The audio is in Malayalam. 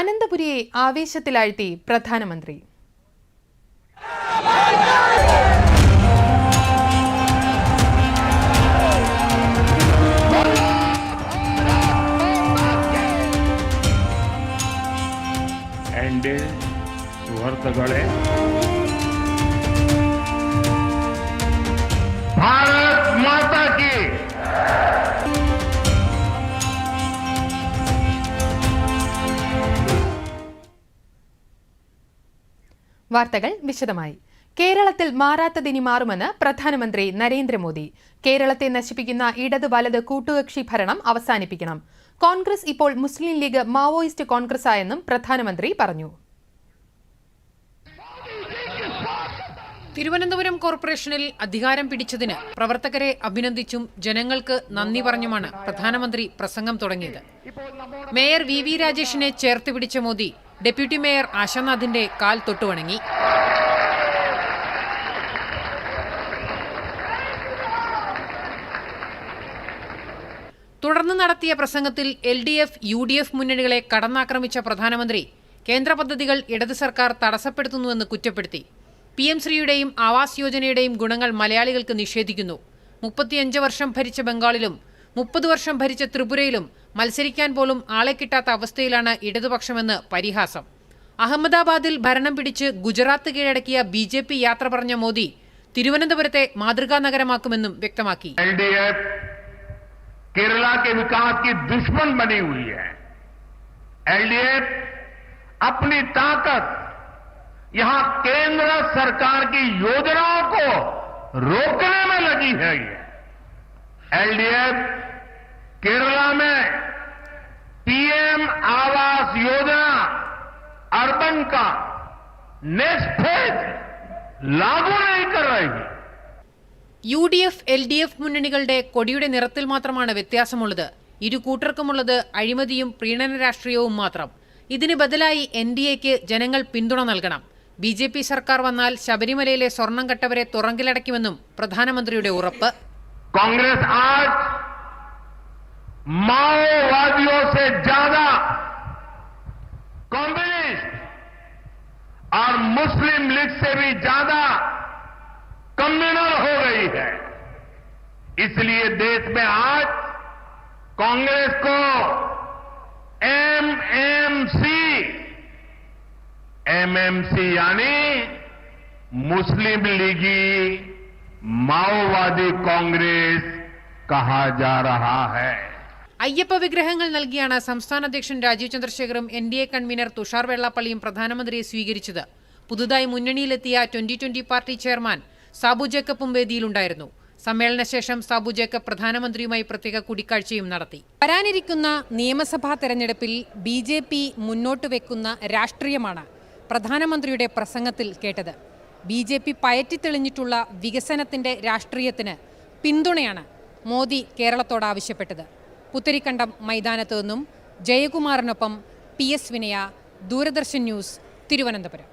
അനന്തപുരിയെ ആവേശത്തിലാഴ്ത്തി പ്രധാനമന്ത്രി. സുഹൃത്തുക്കളെ വാർത്തകൾ വിശദമായി. കേരളത്തിൽ മാറാത്തതിനി മാറുമെന്ന് പ്രധാനമന്ത്രി നരേന്ദ്രമോദി. കേരളത്തെ നശിപ്പിക്കുന്ന ഇടത് വലത് കൂട്ടുകക്ഷി ഭരണം അവസാനിപ്പിക്കണം. കോൺഗ്രസ് ഇപ്പോൾ മുസ്ലിം ലീഗ് മാവോയിസ്റ്റ് കോൺഗ്രസ് ആയെന്നും പ്രധാനമന്ത്രി പറഞ്ഞു. തിരുവനന്തപുരം കോർപ്പറേഷനിൽ അധികാരം പിടിച്ചതിന് പ്രവർത്തകരെ അഭിനന്ദിച്ചും ജനങ്ങൾക്ക് നന്ദി പറഞ്ഞുമാണ് പ്രധാനമന്ത്രി പ്രസംഗം തുടങ്ങിയത്. മേയർ വി വി രാജേഷിനെ ചേർത്ത് പിടിച്ച മോദി ഡെപ്യൂട്ടി മേയർ ആശാനാഥിന്റെ കാൽ തൊട്ടുവണങ്ങി. തുടർന്ന് നടത്തിയ പ്രസംഗത്തിൽ L D F U D F മുന്നണികളെ കടന്നാക്രമിച്ച പ്രധാനമന്ത്രി കേന്ദ്ര പദ്ധതികൾ ഇടത് സർക്കാർ തടസ്സപ്പെടുത്തുന്നുവെന്ന് കുറ്റപ്പെടുത്തി. പി എം ശ്രീയുടെയും ആവാസ് യോജനയുടെയും ഗുണങ്ങൾ മലയാളികൾക്ക് നിഷേധിക്കുന്നു. മുപ്പത്തിയഞ്ച് വർഷം ഭരിച്ച ബംഗാളിലും മുപ്പത് വർഷം ഭരിച്ച ത്രിപുരയിലും മത്സരിക്കാൻ പോലും ആളെ കിട്ടാത്ത അവസ്ഥയിലാണ് ഇടതുപക്ഷമെന്ന് പരിഹാസം അഹമ്മദാബാദിൽ ഭരണം പിടിച്ച് ഗുജറാത്ത് കീഴടക്കിയ ബി ജെ പി യാത്ര പറഞ്ഞ മോദി തിരുവനന്തപുരത്തെ മാതൃകാ നഗരമാക്കുമെന്നും വ്യക്തമാക്കി एलडीएफ केरला के विकास की दुश्मन बनी हुई है एलडीएफ अपनी ताकत यहां केंद्र सरकार की योजनाओं को रोकने में लगी है ये एलडीएफ केरला में पीएम आवास योजना अर्बन का नेक्स्ट फेज लागू नहीं कर रही U D F L D F മുന്നണികളുടെ കൊടിയുടെ നിറത്തിൽ മാത്രമാണ് വ്യത്യാസമുള്ളത് ഇരു കൂട്ടർക്കുമുള്ളത് അഴിമതിയും പ്രീണന രാഷ്ട്രീയവും മാത്രം ഇതിന് ബദലായി എൻ ഡി എക്ക് ജനങ്ങൾ പിന്തുണ നൽകണം ബി ജെ പി സർക്കാർ വന്നാൽ ശബരിമലയിലെ സ്വർണം കട്ടവരെ തുറങ്കിലടയ്ക്കുമെന്നും പ്രധാനമന്ത്രിയുടെ ഉറപ്പ് कांग्रेस आज माओवादियों से ज़्यादा कम्युनिस्ट और मुस्लिम लीग से भी ज़्यादा कम्युनल हो गई है। इसलिए देश में आज कांग्रेस को एमएमसी एमएमसी यानी मुस्लिम लीगी माओवादी कांग्रेस कहा जा रहा है। അയ്യപ്പ വിഗ്രഹങ്ങൾ നൽകിയാണ് സംസ്ഥാന അധ്യക്ഷൻ Rajeev ചന്ദ്രശേഖറും N D A convener Tushar വെള്ളാപ്പള്ളിയും പ്രധാനമന്ത്രിയെ സ്വീകരിച്ചത്. പുതുതായി മുന്നണിയിലെത്തിയ twenty twenty party chairman Sabu ജേക്കബും വേദിയിലുണ്ടായിരുന്നു സമ്മേളനശേഷം സാബു ജേക്കബ് പ്രധാനമന്ത്രിയുമായി പ്രത്യേക കൂടിക്കാഴ്ചയും നടത്തി. വരാനിരിക്കുന്ന നിയമസഭാ തെരഞ്ഞെടുപ്പിൽ ബി ജെ പി മുന്നോട്ട് വെക്കുന്ന രാഷ്ട്രീയമാണ് പ്രധാനമന്ത്രിയുടെ പ്രസംഗത്തിൽ കേട്ടത്. ബി ജെ പി പയറ്റിത്തെളിഞ്ഞിട്ടുള്ള വികസനത്തിന്റെ രാഷ്ട്രീയത്തിന് പിന്തുണയാണ് മോദി കേരളത്തോട് ആവശ്യപ്പെട്ടത്. പുത്തരിക്കണ്ടം മൈതാനത്തു നിന്നും ജയകുമാറിനൊപ്പം പി എസ് വിനയ ദൂരദർശൻ ന്യൂസ് തിരുവനന്തപുരം.